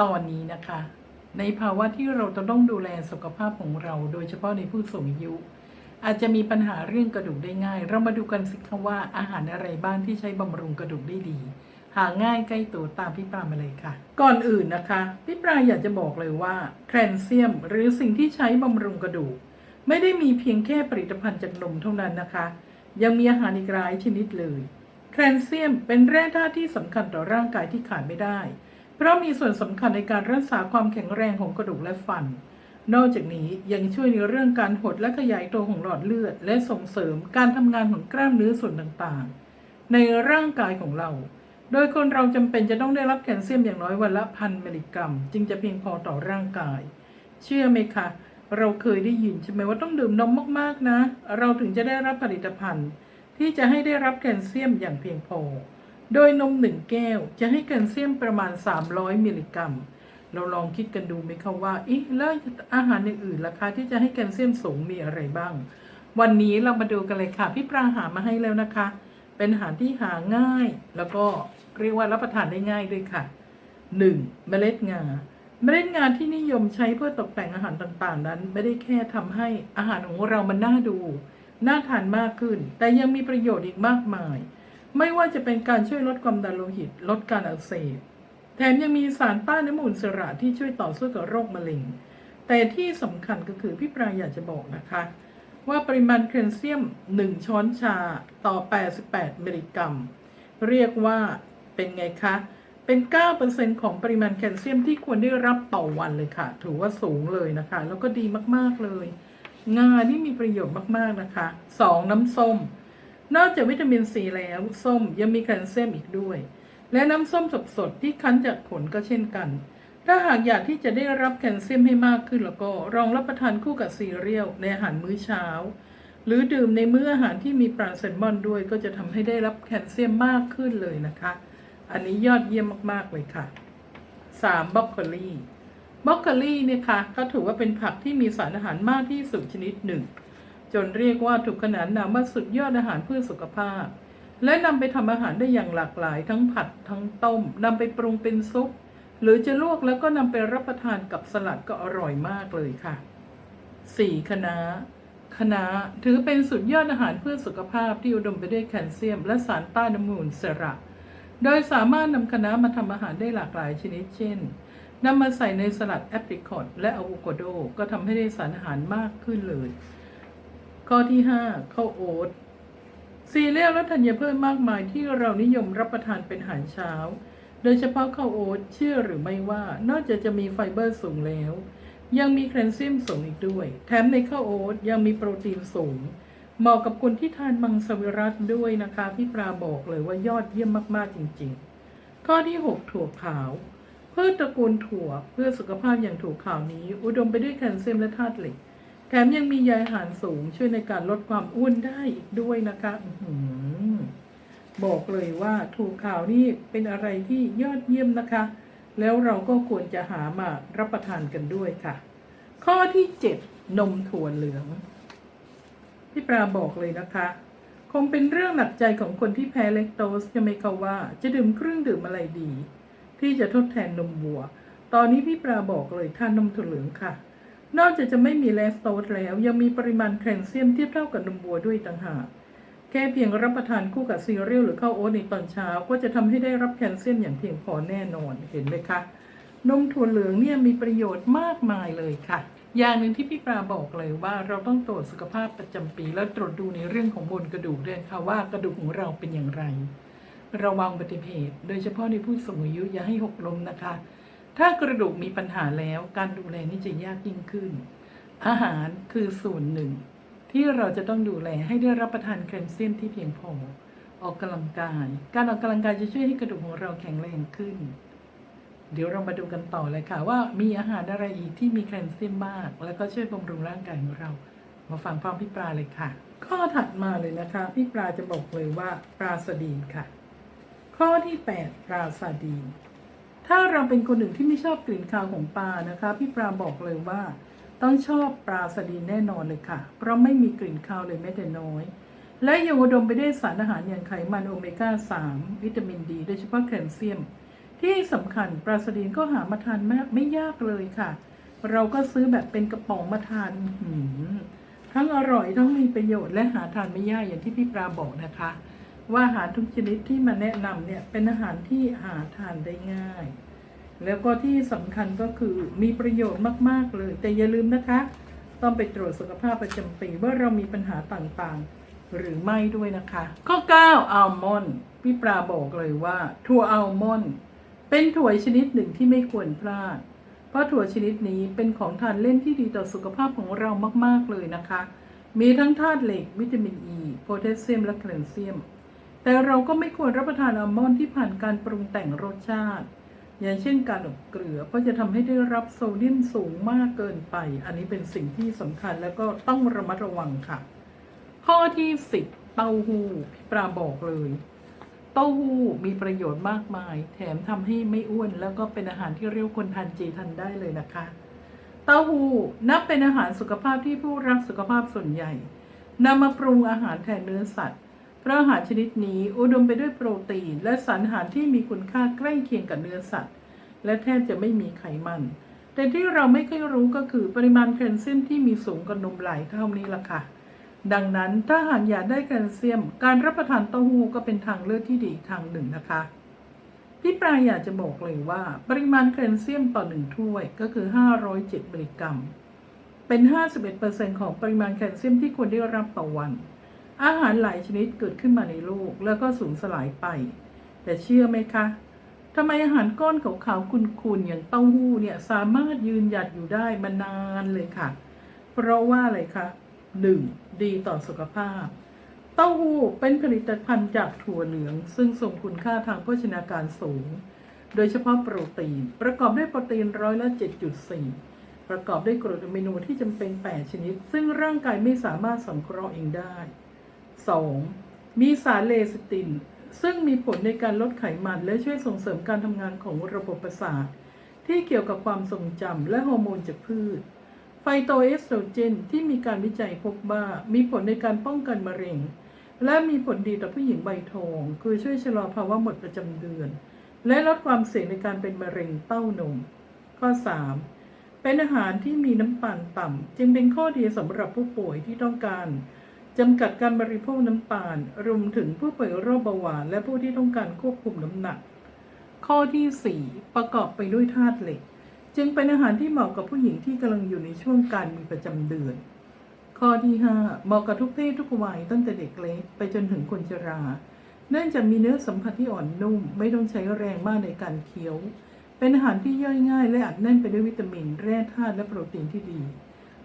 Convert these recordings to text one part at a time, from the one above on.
ตอนนี้นะคะ ในภาวะที่เราจะต้องดูแลสุขภาพของเรา โดยเฉพาะในผู้สูงอายุ อาจจะมีปัญหาเรื่องกระดูกได้ง่าย เรามาดูกันสิคะว่าอาหารอะไรบ้างที่ใช้บำรุงกระดูกได้ดี หาง่ายใกล้ตัวตามพี่ปรามาเลยค่ะ ก่อนอื่นนะคะ พี่ปราอยากจะบอกเลยว่าแคลเซียม หรือสิ่งที่ใช้บำรุงกระดูก ไม่ได้มีเพียงแค่ผลิตภัณฑ์จากนมเท่านั้นนะคะ ยังมีอาหารอีกหลายชนิดเลย แคลเซียมเป็นแร่ธาตุที่สำคัญต่อร่างกายที่ขาดไม่ได้ เพราะมีส่วนสำคัญในการรักษาความแข็งแรงของกระดูกและฟัน นอกจากนี้ยังช่วยในเรื่องการหดและขยายตัวของหลอดเลือด และส่งเสริมการทำงานของกล้ามเนื้อส่วนต่างๆ ในร่างกายของเรา โดยคนเราจำเป็นจะต้องได้รับแคลเซียมอย่างน้อยวันละพันมิลลิกรัม จึงจะเพียงพอต่อร่างกาย เชื่อไหมคะ เราเคยได้ยินใช่ไหมว่าต้องดื่มนมมากๆนะ เราถึงจะได้รับผลิตภัณฑ์ ที่จะให้ได้รับแคลเซียมอย่างเพียงพอ โดยนมหนึ่งแก้วจะให้แคลเซียมประมาณ 300 มิลลิกรัม เราลองคิดกันดูไหมคะว่าอีแล้วอาหารอื่นๆล่ะคะที่จะให้แคลเซียมสูงมีอะไรบ้าง วันนี้เรามาดูกันเลยค่ะ พี่ปรางหามาให้แล้วนะคะ เป็นอาหารที่หาง่าย แล้วก็เรียกว่ารับประทานได้ง่ายด้วยค่ะ 1. เมล็ดงา เมล็ดงาที่นิยมใช้เพื่อตกแต่งอาหารต่างๆ นั้น ไม่ได้แค่ทำให้อาหารของเรามันน่าดู น่าทานมากขึ้น แต่ยังมีประโยชน์อีกมากมาย ไม่ว่าจะเป็นการช่วยลดความดันโลหิต ลดการอักเสบ แถมยังมีสารต้านอนุมูลอิสระที่ช่วยต่อสู้กับโรคมะเร็ง แต่ที่สำคัญก็คือพี่ปรายอยากจะบอกนะคะ ว่าปริมาณแคลเซียม 1 ช้อนชาต่อ 88 มิลลิกรัม เรียกว่าเป็นไงคะ เป็น 9%ของปริมาณแคลเซียมที่ควรได้รับต่อวันเลยค่ะ ถือว่าสูงเลยนะคะ แล้วก็ดีมากๆเลย งานี่มีประโยชน์มากๆนะคะ 2. น้ำส้ม นอกจากวิตามินซีแล้วส้มยังมีแคลเซียมอีกด้วย และน้ำส้มสดๆที่คั้นจากผลก็เช่นกัน ถ้าหากอยากที่จะได้รับแคลเซียมให้มากขึ้นแล้วก็ลองรับประทานคู่กับซีเรียลในอาหารมื้อเช้า หรือดื่มในมื้ออาหารที่มีปลาแซลมอนด้วยก็จะทำให้ได้รับแคลเซียมมากขึ้นเลยนะคะ อันนี้ยอดเยี่ยมมากๆเลยค่ะ 3. บรอกโคลีบรอกโคลีเนี่ยค่ะก็ถือว่าเป็นผักที่มีสารอาหารมากที่สุดชนิดหนึ่ง จนเรียกว่าถูกขนานนามว่าสุดยอดอาหารเพื่อสุขภาพ และนำไปทำอาหารได้อย่างหลากหลาย ทั้งผัดทั้งต้มนำไปปรุงเป็นซุป หรือจะลวกแล้วก็นำไปรับประทานกับสลัดก็อร่อยมากเลยค่ะ 4. คะน้าคะน้าถือเป็นสุดยอดอาหารเพื่อสุขภาพที่อุดมไปด้วยแคลเซียม และสารต้านอนุมูลอิสระ โดยสามารถนำคะน้ามาทำอาหารได้หลากหลายชนิดเช่นนำมาใส่ในสลัดแอปริคอตและอะโวคาโดก็ทำให้ได้สารอาหารมากขึ้นเลย ข้อที่ 5 ข้าวโอ๊ตซีเรียลและธัญพืชมากมายที่เรานิยมรับประทานเป็นอาหารเช้า โดยเฉพาะข้าวโอ๊ตเชื่อหรือไม่ว่านอกจากจะมีไฟเบอร์สูงแล้ว ยังมีแคลเซียมสูงอีกด้วย แถมในข้าวโอ๊ตยังมีโปรตีนสูง เหมาะกับคนที่ทานมังสวิรัตด้วยนะคะ พี่ปลาบอกเลยว่ายอดเยี่ยมมากๆจริงๆ ข้อที่ 6 ถั่วขาวพืชตระกูลถั่วเพื่อสุขภาพอย่างถั่วขาวนี้ อุดมไปด้วยแคลเซียมและธาตุเหล็ก แถมยังมีใยอาหารสูงช่วยในการลดความอ้วนได้อีกด้วยนะคะอบอกเลยว่าถั่วขาวนี่เป็นอะไรที่ยอดเยี่ยมนะคะ แล้วเราก็ควรจะหามารับประทานกันด้วยค่ะ ข้อที่ 7 นมถั่วเหลือง พี่ปราบอกเลยนะคะ คงเป็นเรื่องหนักใจของคนที่แพ้เลคโตสจะไม่เขาว่า จะดื่มเครื่องดื่มอะไรดี ที่จะทดแทนนมวัว ตอนนี้พี่ปราบอกเลยทานนมถั่วเหลืองค่ะ นอกจากจะไม่มีแลคโตสแล้ว ยังมีปริมาณแคลเซียมเทียบเท่ากับนมวัวด้วยต่างหากแค่เพียงรับประทานคู่กับซีเรียลหรือข้าวโอ๊ตในตอนเช้า ก็จะทำให้ได้รับแคลเซียมอย่างเพียงพอแน่นอนเห็นไหมคะนมถั่วเหลืองเนี่ยมีประโยชน์มากมายเลยค่ะ อย่างหนึ่งที่พี่ปราบอกเลยว่าเราต้องตรวจสุขภาพประจำปี และตรวจดูในเรื่องของมวลกระดูกด้วยค่ะว่ากระดูกของเราเป็นอย่างไร ระวังอุบัติเหตุโดยเฉพาะในผู้สูงอายุอย่าให้หกล้มนะคะ ถ้ากระดูกมีปัญหาแล้วการดูแลนี่จะยากยิ่งขึ้น อาหารคือส่วนหนึ่ง ที่เราจะต้องดูแลให้ได้รับประทานแคลเซียมที่เพียงพอ ออกกำลังกาย การออกกำลังกายจะช่วยให้กระดูกของเราแข็งแรงขึ้น เดี๋ยวเรามาดูกันต่อเลยค่ะ ว่ามีอาหารอะไรอีกที่มีแคลเซียมมาก แล้วก็ช่วยบำรุงร่างกายของเรา มาฟังพร้อมพี่ปลาเลยค่ะ ข้อถัดมาเลยนะคะพี่ปลาจะบอกเลยว่าปลาสดีนค่ะ ข้อที่ 8 ปลาซาดีน ถ้าเราเป็นคนหนึ่งที่ไม่ชอบกลิ่นคาวของปลานะคะ พี่ปลาบอกเลยว่า ต้องชอบปลาสดีแน่นอนเลยค่ะ เพราะไม่มีกลิ่นคาวเลยแม้แต่น้อย และยังอุดมไปด้วยสารอาหารอย่างไขมันโอเมก้า 3 วิตามินดี โดยเฉพาะแคลเซียม ที่สำคัญปลาสลิดก็หามาทานไม่ไม่ยากเลยค่ะ เราก็ซื้อแบบเป็นกระป๋องมาทานทั้งอร่อยทั้งมีประโยชน์และหาทานไม่ยากอย่างที่พี่ปลาบอกนะคะ ว่าอาหารทุกชนิดที่มาแนะนำเนี่ยเป็นอาหารที่หาทานได้ง่าย แล้วก็ที่สำคัญก็คือมีประโยชน์มากๆเลย แต่อย่าลืมนะคะ ต้องไปตรวจสุขภาพประจำปีว่าเรามีปัญหาต่างๆ หรือไม่ด้วยนะคะ ข้อ 9 อัลมอนด์พี่ปลาบอกเลยว่าถั่วอัลมอนด์เป็นถั่วชนิดหนึ่งที่ไม่ควรพลาด เพราะถั่วชนิดนี้เป็นของทานเล่นที่ดีต่อสุขภาพของเรามากๆเลยนะคะ มีทั้งธาตุเหล็กวิตามินอ e, ีโพแทสเซียมและแคลเซียม แต่เราก็ไม่ควรรับประทานอัลมอนด์ที่ผ่านการปรุงแต่งรสชาติ อย่างเช่นการอบเกลือ เพราะจะทำให้ได้รับโซเดียมสูงมากเกินไป อันนี้เป็นสิ่งที่สำคัญแล้วก็ต้องระมัดระวังค่ะ ข้อที่ 10 เต้าหู้พี่ปลาบอกเลย เต้าหู้มีประโยชน์มากมาย แถมทำให้ไม่อ้วน แล้วก็เป็นอาหารที่เรียกคนทานเจทานได้เลยนะคะ เต้าหู้นับเป็นอาหารสุขภาพที่ผู้รักสุขภาพส่วนใหญ่นำมาปรุงอาหารแทนเนื้อสัตว์ เพราะอาหารชนิดนี้อุดมไปด้วยโปรตีน และสารอาหารที่มีคุณค่าใกล้เคียงกับเนื้อสัตว์ และแทบจะไม่มีไขมัน แต่ที่เราไม่เคยรู้ก็คือปริมาณแคลเซียมที่มีสูงกว่านมหลายเท่านี้ล่ะค่ะ ดังนั้นถ้าหากอยากได้แคลเซียม การรับประทานเต้าหู้ก็เป็นทางเลือกที่ดีอีกทางหนึ่งนะคะพี่ปลายอยากจะบอกเลยว่า ปริมาณแคลเซียมต่อหนึ่งถ้วยก็คือ 507มิลลิกรัม เป็น 51%ของปริมาณแคลเซียมที่ควรได้รับต่อวัน อาหารหลายชนิดเกิดขึ้นมาในโลกแล้วก็สูญสลายไป แต่เชื่อไหมคะทำไมอาหารก้อนขาวๆคุนๆอย่างเต้าหู้เนี่ยสามารถยืนหยัดอยู่ได้มานานเลยค่ะ เพราะว่าอะไรคะ 1. ดีต่อสุขภาพ เต้าหู้เป็นผลิตภัณฑ์จากถั่วเหลือง ซึ่งส่งคุณค่าทางโภชนาการสูง โดยเฉพาะโปรตีน ประกอบด้วยโปรตีนร้อยละ 7.4 ประกอบด้วยกรดอะมิโนที่จำเป็น 8 ชนิด ซึ่งร่างกายไม่สามารถสังเคราะห์เองได้ 2. มีสารเลซิติน ซึ่งมีผลในการลดไขมันและช่วยส่งเสริมการทำงานของระบบประสาท ที่เกี่ยวกับความทรงจำและฮอร์โมนจากพืช ไฟโตเอสโตรเจนที่มีการวิจัยพบว่ามีผลในการป้องกันมะเร็ง และมีผลดีต่อผู้หญิงใบทอง คือช่วยชะลอภาวะหมดประจำเดือน และลดความเสี่ยงในการเป็นมะเร็งเต้านม ข้อ 3. เป็นอาหารที่มีน้ำตาลต่ำจึงเป็นข้อดีสำหรับผู้ป่วยที่ต้องการ จำกัดการบริโภคน้ำตาลรวมถึงผู้ป่วยโรคเบาหวาน และผู้ที่ต้องการควบคุมน้ำหนัก ข้อที่ 4 ประกอบไปด้วยธาตุเหล็ก จึงเป็นอาหารที่เหมาะกับผู้หญิงที่กำลังอยู่ในช่วงการมีประจำเดือน ข้อที่5เหมาะกับทุกเพศทุกวัยตั้งแต่เด็กเล็กไปจนถึงคนชราเนื่องจากมีเนื้อสัมผัสที่อ่อนนุ่ม ไม่ต้องใช้แรงมากในการเคี้ยว เป็นอาหารที่ย่อยง่าย และอัดแน่นไปด้วยวิตามิน แร่ธาตุและโปรตีนที่ดี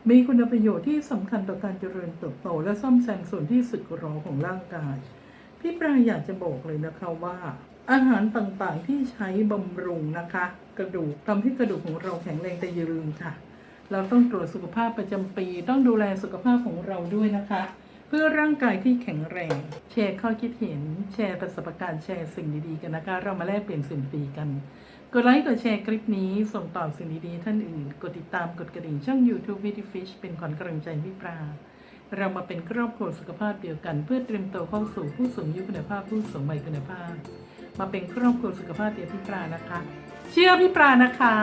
มีคุณประโยชน์ที่สำคัญต่อการเจริญเติบโต และซ่อมแซมส่วนที่สึกหรอของร่างกาย พี่ปลายอยากจะบอกเลยนะคะว่า อาหารต่างๆที่ใช้บำรุงนะคะ กระดูกทำให้กระดูกของเราแข็งแรงแต่อย่าลืมค่ะ เราต้องตรวจสุขภาพประจำปี ต้องดูแลสุขภาพของเราด้วยนะคะ เพื่อร่างกายที่แข็งแรง แชร์ข้อคิดเห็น แชร์ประสบการณ์แชร์สิ่งดีๆกันนะคะ เรามาแลกเปลี่ยนสิ่งดีกัน กดไลค์กดแชร์คลิปนี้ส่งต่อสิ่งดีๆท่านอื่น กดติดตามกดกระดิ่งช่อง YouTube v i t y Fish เป็นขวัญกำลังใจพี่ปลาเรามาเป็นครอบครัวสุขภาพเดียวกัน เพื่อเตรียมตัวเข้าสู่ผู้สูงอายุคุณภาพผู้สูงวัยคุณภาพ มาเป็นครอบครัวสุขภาพเดียวพี่ปลานะคะ เชื่อพี่ปลานะคะ